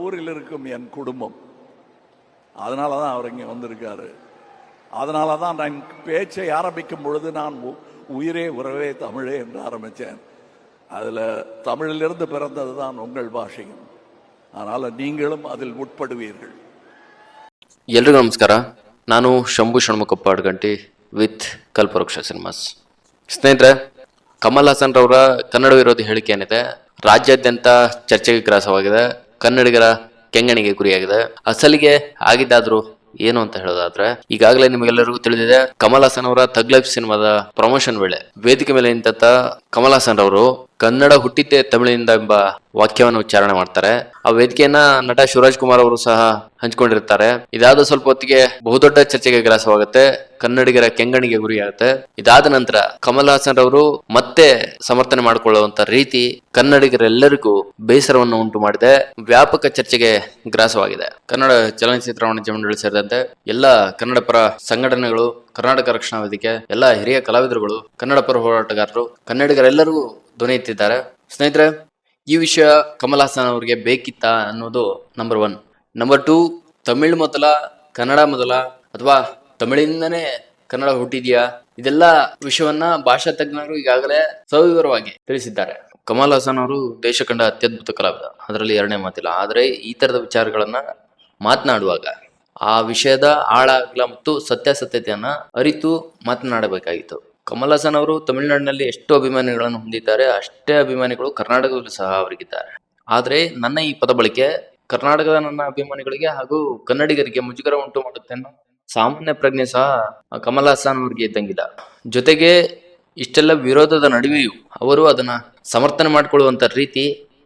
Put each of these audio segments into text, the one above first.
ஊரில் இருக்கும் என் குடும்பம் அதனால தான் அவர் இங்கே வந்திருக்காரு அதனால தான் நான் பேச்சை ஆரம்பிக்கும் பொழுது நான் உ- உயிரே உறவே தமிழே என்று ஆரம்பித்தேன் அதில் தமிழிலிருந்து பிறந்தது தான் உங்கள் பாஷையும் அதனால் நீங்களும் அதில் உட்படுவீர்கள் ಎಲ್ರಿಗೂ ನಮಸ್ಕಾರ ನಾನು ಶಂಭು ಷಣ್ಮುಖಪ್ಪ ಅಡ್ಗಂಟಿ ವಿತ್ ಕಲ್ಪವೃಕ್ಷ ಸಿನಿಮಾಸ್ ಸ್ನೇಹಿತರೆ ಕಮಲ್ ಹಾಸನ್ ರವರ ಕನ್ನಡ ವಿರೋಧಿ ಹೇಳಿಕೆ ಏನಿದೆ ರಾಜ್ಯಾದ್ಯಂತ ಚರ್ಚೆಗೆ ಗ್ರಾಸವಾಗಿದೆ ಕನ್ನಡಿಗರ ಕೆಂಗಣಿಗೆ ಗುರಿಯಾಗಿದೆ. ಅಸಲಿಗೆ ಆಗಿದ್ದಾದ್ರು ಏನು ಅಂತ ಹೇಳೋದಾದ್ರೆ, ಈಗಾಗಲೇ ನಿಮಗೆಲ್ಲರಿಗೂ ತಿಳಿದಿದೆ, ಕಮಲ್ ಹಾಸನ್ ಅವರ ತಗ್ಲೈಫ್ ಸಿನಿಮಾದ ಪ್ರಮೋಷನ್ ವೇಳೆ ವೇದಿಕೆ ಮೇಲೆ ನಿಂತ ಕಮಲ್ ಹಾಸನ್ ರವರು ಕನ್ನಡ ಹುಟ್ಟಿದ್ದೆ ತಮಿಳಿನಿಂದ ಎಂಬ ವಾಕ್ಯವನ್ನು ಉಚ್ಚಾರಣೆ ಮಾಡ್ತಾರೆ. ಆ ವೇದಿಕೆಯನ್ನ ನಟ ಶಿವರಾಜ್ ಕುಮಾರ್ ಅವರು ಸಹ ಹಂಚಿಕೊಂಡಿರ್ತಾರೆ. ಇದಾದ ಸ್ವಲ್ಪ ಹೊತ್ತಿಗೆ ಬಹುದೊಡ್ಡ ಚರ್ಚೆಗೆ ಗ್ರಾಸವಾಗುತ್ತೆ. ಕನ್ನಡಿಗರ ಕೆಂಗಣಿಗೆ ಗುರಿಯಾಗುತ್ತೆ. ಇದಾದ ನಂತರ ಕಮಲ್ ಹಾಸನ್ ರವರು ಮತ್ತೆ ಸಮರ್ಥನೆ ಮಾಡಿಕೊಳ್ಳುವಂತ ರೀತಿ ಕನ್ನಡಿಗರೆಲ್ಲರಿಗೂ ಬೇಸರವನ್ನು ಉಂಟು ಮಾಡಿದೆ. ವ್ಯಾಪಕ ಚರ್ಚೆಗೆ ಗ್ರಾಸವಾಗಿದೆ. ಕನ್ನಡ ಚಲನಚಿತ್ರ ವಾಣಿಜ್ಯ ಮಂಡಳಿ ಸೇರಿದಂತೆ ಎಲ್ಲ ಕನ್ನಡ ಪರ ಸಂಘಟನೆಗಳು ಕರ್ನಾಟಕ ರಕ್ಷಣಾ ವೇದಿಕೆ, ಎಲ್ಲ ಹಿರಿಯ ಕಲಾವಿದರುಗಳು, ಕನ್ನಡ ಪರ ಹೋರಾಟಗಾರರು ಕನ್ನಡಿಗರೆಲ್ಲರಿಗೂ ಧ್ವನಿ ಎತ್ತಿದ್ದಾರೆ. ಸ್ನೇಹಿತರೆ, ಈ ವಿಷಯ ಕಮಲ್ ಹಾಸನ್ ಅವರಿಗೆ ಬೇಕಿತ್ತ ಅನ್ನೋದು number one number two Tamil ಮೊದಲ, ಕನ್ನಡ ಮೊದಲ, ಅಥವಾ ತಮಿಳಿಂದನೇ ಕನ್ನಡ ಹುಟ್ಟಿದೆಯಾ? ಇದೆಲ್ಲ ವಿಷಯವನ್ನ ಭಾಷಾ ತಜ್ಞರು ಈಗಾಗಲೇ ಸವಿವರವಾಗಿ ತಿಳಿಸಿದ್ದಾರೆ. ಕಮಲ್ ಹಾಸನ್ ಅವರು ದೇಶ ಕಂಡ ಅತ್ಯದ್ಭುತ ಕಲಾವಿದ. ಅದರಲ್ಲಿ ಎರಡನೇ ಮಾತಿಲ್ಲ. ಆದರೆ ಈ ತರದ ವಿಚಾರಗಳನ್ನ ಮಾತನಾಡುವಾಗ ಆ ವಿಷಯದ ಆಳ ಅಗಲ ಮತ್ತು ಸತ್ಯಾಸತ್ಯತೆಯನ್ನ ಅರಿತು ಮಾತನಾಡಬೇಕಾಗಿತ್ತು ಕಮಲ್ ಹಾಸನ್ ಅವರು ತಮಿಳುನಾಡಿನಲ್ಲಿ ಎಷ್ಟು ಅಭಿಮಾನಿಗಳನ್ನು ಹೊಂದಿದ್ದಾರೆ, ಅಷ್ಟೇ ಅಭಿಮಾನಿಗಳು ಕರ್ನಾಟಕದಲ್ಲೂ ಸಹ ಅವರಿಗಿದ್ದಾರೆ. ಆದರೆ ನನ್ನ ಈ ಪದ ಬಳಕೆ ಕರ್ನಾಟಕದ ನನ್ನ ಅಭಿಮಾನಿಗಳಿಗೆ ಹಾಗೂ ಕನ್ನಡಿಗರಿಗೆ ಮುಜುಗರ ಉಂಟು ಮಾಡುತ್ತೆ ಅನ್ನೋ ಸಾಮಾನ್ಯ ಪ್ರಜ್ಞೆ ಸಹ ಕಮಲ್ ಹಾಸನ್ ಅವರಿಗೆ ಇದ್ದಂಗಿಲ್ಲ. ಜೊತೆಗೆ ಇಷ್ಟೆಲ್ಲ ವಿರೋಧದ ನಡುವೆಯೂ ಅವರು ಅದನ್ನ ಸಮರ್ಥನೆ ಮಾಡಿಕೊಳ್ಳುವಂತ ರೀತಿ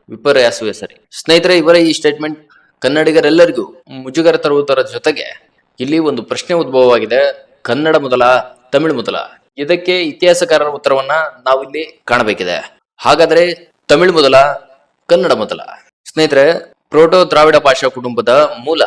ವಿಪರ್ಯಾಸವೇ ಸರಿ. ಸ್ನೇಹಿತರೆ, ಇವರ ಈ ಸ್ಟೇಟ್ಮೆಂಟ್ ಕನ್ನಡಿಗರೆಲ್ಲರಿಗೂ ಮುಜುಗರ ತರುವುದರ ಜೊತೆಗೆ ಇಲ್ಲಿ ಒಂದು ಪ್ರಶ್ನೆ ಉದ್ಭವವಾಗಿದೆ. ಕನ್ನಡ ಮೊದಲ, ತಮಿಳು ಮೊದಲ. ಇದಕ್ಕೆ ಇತಿಹಾಸಕಾರರ ಉತ್ತರವನ್ನ ನಾವಿಲ್ಲಿ ಕಾಣಬೇಕಿದೆ. ಹಾಗಾದ್ರೆ ತಮಿಳು ಮೊದಲ, ಕನ್ನಡ ಮೊದಲ. ಸ್ನೇಹಿತರೆ, ಪ್ರೋಟೋ ದ್ರಾವಿಡ ಭಾಷಾ ಕುಟುಂಬದ ಮೂಲ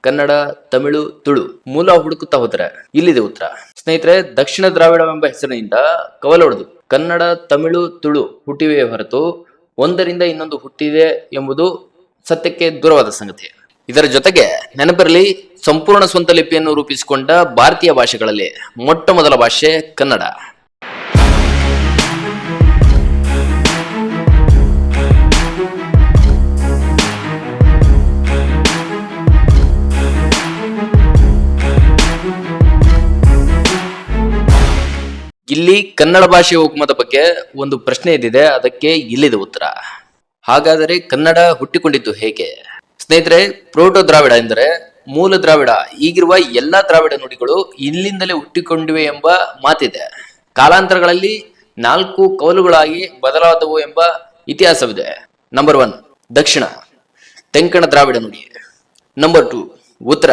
ಕನ್ನಡ, ತಮಿಳು, ತುಳು ಮೂಲ ಹುಡುಕುತ್ತಾ ಹೋದ್ರೆ ಇಲ್ಲಿದೆ ಉತ್ತರ. ಸ್ನೇಹಿತರೆ, ದಕ್ಷಿಣ ದ್ರಾವಿಡವೆಂಬ ಹೆಸರಿನಿಂದ ಕವಲೊಡೆದು ಕನ್ನಡ, ತಮಿಳು, ತುಳು ಹುಟ್ಟಿವೆಯೇ ಹೊರತು ಒಂದರಿಂದ ಇನ್ನೊಂದು ಹುಟ್ಟಿದೆ ಎಂಬುದು ಸತ್ಯಕ್ಕೆ ದೂರವಾದ ಸಂಗತಿ. ಇದರ ಜೊತೆಗೆ ನೆನಪಿರಲಿ, ಸಂಪೂರ್ಣ ಸ್ವಂತ ಲಿಪಿಯನ್ನು ರೂಪಿಸಿಕೊಂಡ ಭಾರತೀಯ ಭಾಷೆಗಳಲ್ಲಿ ಮೊಟ್ಟ ಮೊದಲ ಭಾಷೆ ಕನ್ನಡ. ಇಲ್ಲಿ ಕನ್ನಡ ಭಾಷೆಯ ಹುಕುಮದ ಬಗ್ಗೆ ಒಂದು ಪ್ರಶ್ನೆ ಇದ್ದಿದೆ ಅದಕ್ಕೆ ಇಲ್ಲಿದೆ ಉತ್ತರ. ಹಾಗಾದರೆ ಕನ್ನಡ ಹುಟ್ಟಿಕೊಂಡಿದ್ದು ಹೇಗೆ? ಸ್ನೇಹಿತರೆ, ಪ್ರೋಟೋ ದ್ರಾವಿಡ ಎಂದರೆ ಮೂಲ ದ್ರಾವಿಡ. ಈಗಿರುವ ಎಲ್ಲಾ ದ್ರಾವಿಡ ನುಡಿಗಳು ಇಲ್ಲಿಂದಲೇ ಹುಟ್ಟಿಕೊಂಡಿವೆ ಎಂಬ ಮಾತಿದೆ. ಕಾಲಾಂತರಗಳಲ್ಲಿ ನಾಲ್ಕು ಕವಲುಗಳಾಗಿ ಬದಲಾದವು ಎಂಬ ಇತಿಹಾಸವಿದೆ. ನಂಬರ್ ಒನ್ ದಕ್ಷಿಣ. ತೆಂಕಣ ದ್ರಾವಿಡ ನುಡಿ. ನಂಬರ್ ಟು ಉತ್ತರ.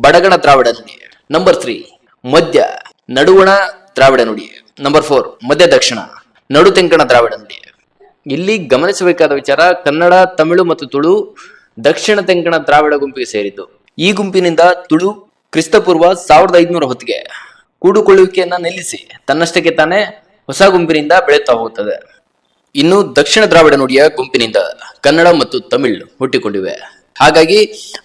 ಬಡಗಣ ದ್ರಾವಿಡ ನುಡಿ. ನಂಬರ್ ತ್ರೀ ಮಧ್ಯ. ನಡುವಣ ದ್ರಾವಿಡ ನುಡಿ. ನಂಬರ್ ಫೋರ್ ಮಧ್ಯ ದಕ್ಷಿಣ. ನಡು ತೆಂಕಣ ದ್ರಾವಿಡ ನುಡಿ. ಇಲ್ಲಿ ಗಮನಿಸಬೇಕಾದ ವಿಚಾರ ಕನ್ನಡ, ತಮಿಳು ಮತ್ತು ತುಳು ದಕ್ಷಿಣ ತೆಂಕಣ ದ್ರಾವಿಡ ಗುಂಪಿಗೆ ಸೇರಿದ್ದು. ಈ ಗುಂಪಿನಿಂದ ತುಳು, ಕ್ರಿಸ್ತಪೂರ್ವ ಸಾವಿರದ ಐದುನೂರ ಹೊತ್ತಿಗೆ ಕೂಡುಕೊಳ್ಳುವಿಕೆಯನ್ನ ನಿಲ್ಲಿಸಿ ತನ್ನಷ್ಟಕ್ಕೆ ತಾನೇ ಹೊಸ ಗುಂಪಿನಿಂದ ಬೆಳೆಯುತ್ತಾ ಹೋಗುತ್ತದೆ. ಇನ್ನು ದಕ್ಷಿಣ ದ್ರಾವಿಡ ನುಡಿಯ ಗುಂಪಿನಿಂದ ಕನ್ನಡ ಮತ್ತು ತಮಿಳು ಹುಟ್ಟಿಕೊಂಡಿವೆ. ಹಾಗಾಗಿ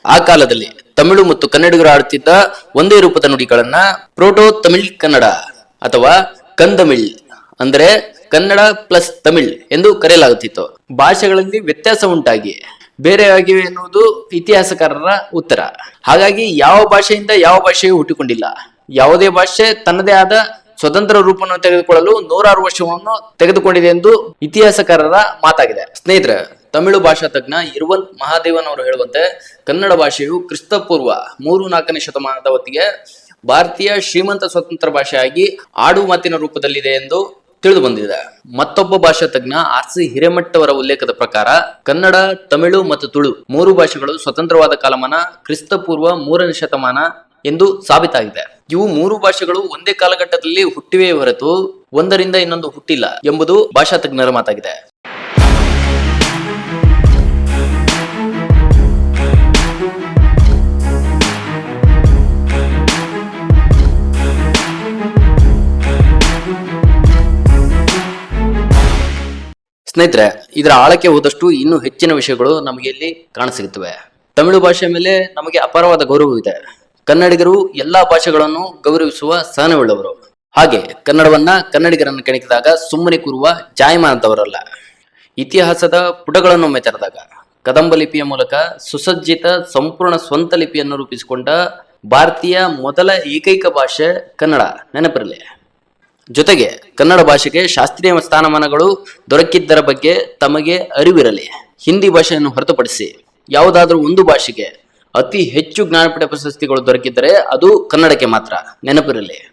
ಆ ಕಾಲದಲ್ಲಿ ತಮಿಳು ಮತ್ತು ಕನ್ನಡಿಗರು ಆಡುತ್ತಿದ್ದ ಒಂದೇ ರೂಪದ ನುಡಿಗಳನ್ನ ಪ್ರೋಟೋ ತಮಿಳ್ ಕನ್ನಡ ಅಥವಾ ಕಂದಮಿಳ್ ಅಂದ್ರೆ ಕನ್ನಡ ಪ್ಲಸ್ ತಮಿಳ್ ಎಂದು ಕರೆಯಲಾಗುತ್ತಿತ್ತು. ಭಾಷೆಗಳಲ್ಲಿ ವ್ಯತ್ಯಾಸ ಉಂಟಾಗಿ ಬೇರೆಯಾಗಿವೆ ಎನ್ನುವುದು ಇತಿಹಾಸಕಾರರ ಉತ್ತರ. ಹಾಗಾಗಿ ಯಾವ ಭಾಷೆಯಿಂದ ಯಾವ ಭಾಷೆಯೂ ಹುಟ್ಟಿಕೊಂಡಿಲ್ಲ. ಯಾವುದೇ ಭಾಷೆ ತನ್ನದೇ ಆದ ಸ್ವತಂತ್ರ ರೂಪವನ್ನು ತೆಗೆದುಕೊಳ್ಳಲು ನೂರಾರು ವರ್ಷವನ್ನು ತೆಗೆದುಕೊಂಡಿದೆ ಎಂದು ಇತಿಹಾಸಕಾರರ ಮಾತಾಗಿದೆ. ಸ್ನೇಹಿತರೆ, ತಮಿಳು ಭಾಷಾ ತಜ್ಞ ಇರುವಂತ್ ಮಹಾದೇವನ್ ಅವರು ಹೇಳುವಂತೆ ಕನ್ನಡ ಭಾಷೆಯು ಕ್ರಿಸ್ತಪೂರ್ವ ಮೂರು ನಾಲ್ಕನೇ ಶತಮಾನದ ಹೊತ್ತಿಗೆ ಭಾರತೀಯ ಶ್ರೀಮಂತ ಸ್ವತಂತ್ರ ಭಾಷೆಯಾಗಿ ಆಡು ಮಾತಿನ ರೂಪದಲ್ಲಿದೆ ಎಂದು ತಿಳಿದು ಬಂದಿದೆ. ಮತ್ತೊಬ್ಬ ಭಾಷಾ ತಜ್ಞ ಆರ್ ಸಿ ಹಿರೇಮಠ್ ಅವರ ಉಲ್ಲೇಖದ ಪ್ರಕಾರ ಕನ್ನಡ, ತಮಿಳು ಮತ್ತು ತುಳು ಮೂರು ಭಾಷೆಗಳು ಸ್ವತಂತ್ರವಾದ ಕಾಲಮಾನ, ಕ್ರಿಸ್ತಪೂರ್ವ ಮೂರನೇ ಶತಮಾನ ಎಂದು ಸಾಬೀತಾಗಿದೆ. ಇವು ಮೂರು ಭಾಷೆಗಳು ಒಂದೇ ಕಾಲಘಟ್ಟದಲ್ಲಿ ಹುಟ್ಟಿವೆ ಹೊರತು ಒಂದರಿಂದ ಇನ್ನೊಂದು ಹುಟ್ಟಿಲ್ಲ ಎಂಬುದು ಭಾಷಾ ತಜ್ಞರ ಮಾತಾಗಿದೆ. ಸ್ನೇಹಿತರೆ, ಇದರ ಆಳಕ್ಕೆ ಹೋದಷ್ಟು ಇನ್ನೂ ಹೆಚ್ಚಿನ ವಿಷಯಗಳು ನಮಗೆ ಇಲ್ಲಿ ಕಾಣಸಿಗುತ್ತವೆ. ತಮಿಳು ಭಾಷೆ ಮೇಲೆ ನಮಗೆ ಅಪಾರವಾದ ಗೌರವವಿದೆ. ಕನ್ನಡಿಗರು ಎಲ್ಲಾ ಭಾಷೆಗಳನ್ನು ಗೌರವಿಸುವ ಸಹನವುಳ್ಳವರು ಹಾಗೆ ಕನ್ನಡವನ್ನ ಕನ್ನಡಿಗರನ್ನು ಕೆಣಕಿದಾಗ ಸುಮ್ಮನೆ ಕೂರುವ ಜಾಯಮಾನದವರಲ್ಲ. ಇತಿಹಾಸದ ಪುಟಗಳನ್ನು ಮೆಚ್ಚರದಾಗ ಕದಂಬ ಲಿಪಿಯ ಮೂಲಕ ಸುಸಜ್ಜಿತ ಸಂಪೂರ್ಣ ಸ್ವಂತ ಲಿಪಿಯನ್ನು ರೂಪಿಸಿಕೊಂಡ ಭಾರತೀಯ ಮೊದಲ ಏಕೈಕ ಭಾಷೆ ಕನ್ನಡ. ನೆನಪಿರಲಿ. ಜೊತೆಗೆ ಕನ್ನಡ ಭಾಷೆಗೆ ಶಾಸ್ತ್ರೀಯ ಸ್ಥಾನಮಾನಗಳು ದೊರಕಿದ್ದರ ಬಗ್ಗೆ ತಮಗೆ ಅರಿವಿರಲಿ. ಹಿಂದಿ ಭಾಷೆಯನ್ನು ಹೊರತುಪಡಿಸಿ ಯಾವುದಾದ್ರೂ ಒಂದು ಭಾಷೆಗೆ ಅತಿ ಹೆಚ್ಚು ಜ್ಞಾನಪೀಠ ಪ್ರಶಸ್ತಿಗಳು ದೊರಕಿದ್ದರೆ ಅದು ಕನ್ನಡಕ್ಕೆ ಮಾತ್ರ. ನೆನಪಿರಲಿ.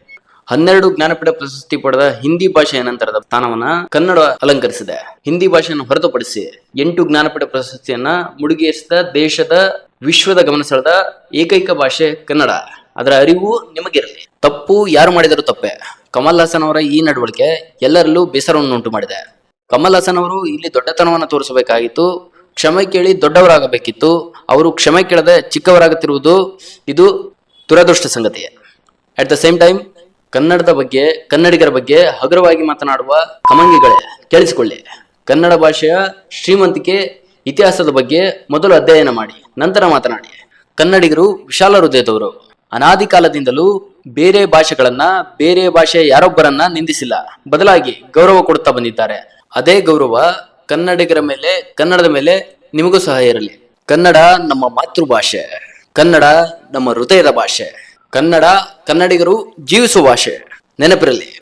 ಹನ್ನೆರಡು ಜ್ಞಾನಪೀಠ ಪ್ರಶಸ್ತಿ ಪಡೆದ ಹಿಂದಿ ಭಾಷೆಯ ನಂತರದ ಸ್ಥಾನವನ್ನ ಕನ್ನಡ ಅಲಂಕರಿಸಿದೆ. ಹಿಂದಿ ಭಾಷೆಯನ್ನು ಹೊರತುಪಡಿಸಿ ಎಂಟು ಜ್ಞಾನಪೀಠ ಪ್ರಶಸ್ತಿಯನ್ನ ಮುಡುಗೇರಿಸಿದ ದೇಶದ, ವಿಶ್ವದ ಗಮನ ಸೆಳೆದ ಏಕೈಕ ಭಾಷೆ ಕನ್ನಡ. ಅದರ ಅರಿವು ನಿಮಗಿರಲಿ. ತಪ್ಪು ಯಾರು ಮಾಡಿದರೂ ತಪ್ಪೆ. ಕಮಲ್ ಹಾಸನ್ ಅವರ ಈ ನಡವಳಿಕೆ ಎಲ್ಲರಲ್ಲೂ ಬೇಸರವನ್ನು ಉಂಟು ಮಾಡಿದೆ. ಕಮಲ್ ಹಾಸನ್ ಅವರು ಇಲ್ಲಿ ದೊಡ್ಡತನವನ್ನು ತೋರಿಸಬೇಕಾಗಿತ್ತು. ಕ್ಷಮೆ ಕೇಳಿ ದೊಡ್ಡವರಾಗಬೇಕಿತ್ತು. ಅವರು ಕ್ಷಮೆ ಕೇಳದೆ ಚಿಕ್ಕವರಾಗುತ್ತಿರುವುದು ಇದು ದುರದೃಷ್ಟ ಸಂಗತಿ ಅಟ್ ದ ಸೇಮ್ ಟೈಮ್ ಕನ್ನಡದ ಬಗ್ಗೆ, ಕನ್ನಡಿಗರ ಬಗ್ಗೆ ಹಗುರವಾಗಿ ಮಾತನಾಡುವ ಕಮಂಗಿಗಳೇ, ಕೇಳಿಸಿಕೊಳ್ಳಿ. ಕನ್ನಡ ಭಾಷೆಯ ಶ್ರೀಮಂತಿಕೆ ಇತಿಹಾಸದ ಬಗ್ಗೆ ಮೊದಲು ಅಧ್ಯಯನ ಮಾಡಿ, ನಂತರ ಮಾತನಾಡಿ. ಕನ್ನಡಿಗರು ವಿಶಾಲ ಹೃದಯದವರು. ಅನಾದಿ ಕಾಲದಿಂದಲೂ ಬೇರೆ ಭಾಷೆಗಳನ್ನ, ಬೇರೆ ಭಾಷೆಯ ಯಾರೊಬ್ಬರನ್ನ ನಿಂದಿಸಿಲ್ಲ. ಬದಲಾಗಿ ಗೌರವ ಕೊಡುತ್ತಾ ಬಂದಿದ್ದಾರೆ. ಅದೇ ಗೌರವ ಕನ್ನಡಿಗರ ಮೇಲೆ, ಕನ್ನಡದ ಮೇಲೆ ನಿಮಗೂ ಸಹ ಇರಲಿ. ಕನ್ನಡ ನಮ್ಮ ಮಾತೃಭಾಷೆ. ಕನ್ನಡ ನಮ್ಮ ಹೃದಯದ ಭಾಷೆ. ಕನ್ನಡ ಕನ್ನಡಿಗರು ಜೀವಿಸುವ ಭಾಷೆ. ನೆನಪಿರಲಿ.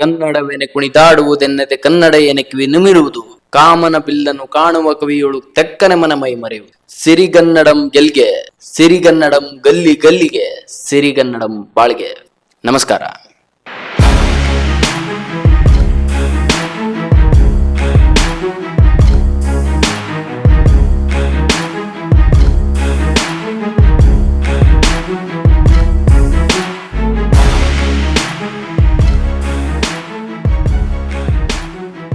ಕನ್ನಡವೇನೆ ಕುಣಿದಾಡುವುದೆನ್ನದೆ ಕನ್ನಡ ಏನಕ್ಕೆ ನಿಮಿರುವುದು ಕಾಮನ ಬಿಲ್ಲನ್ನು ಕಾಣುವ ಕವಿಯೊಳು ತೆಕ್ಕನೆ ಮನ ಮೈ ಮರೆಯು ಸಿರಿಗನ್ನಡಂ ಗೆಲ್ಗೆ, ಸಿರಿಗನ್ನಡಂ ಗಲ್ಲಿ ಗಲ್ಲಿಗೆ, ಸಿರಿಗನ್ನಡಂ ಬಾಳ್ಗೆ. ನಮಸ್ಕಾರ.